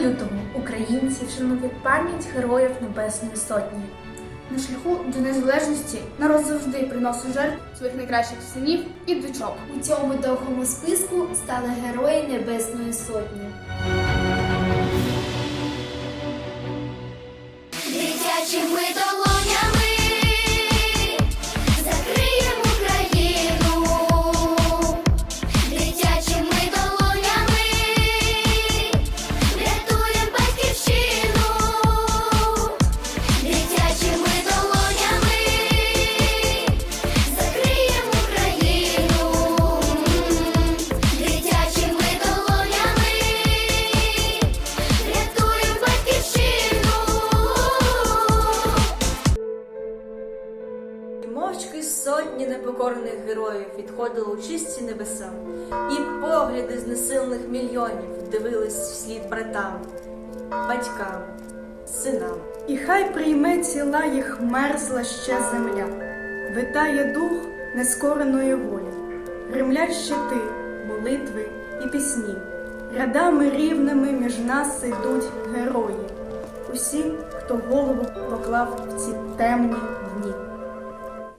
лютого українці вшанують пам'ять героїв Небесної Сотні. На шляху до незалежності народ завжди приносив жертв своїх найкращих синів і дочок. У цьому довгому списку стали герої Небесної Сотні. Дитячими долонями мовчки сотні непокорних героїв відходили у чисті небеса, і погляди знесилених мільйонів дивились вслід братам, батькам, синам. І хай прийме ціла їх мерзла ще земля, витає дух нескореної волі, гремлять щити, молитви і пісні, рядами рівними між нас ідуть герої, усі, хто голову поклав в ці темні дні.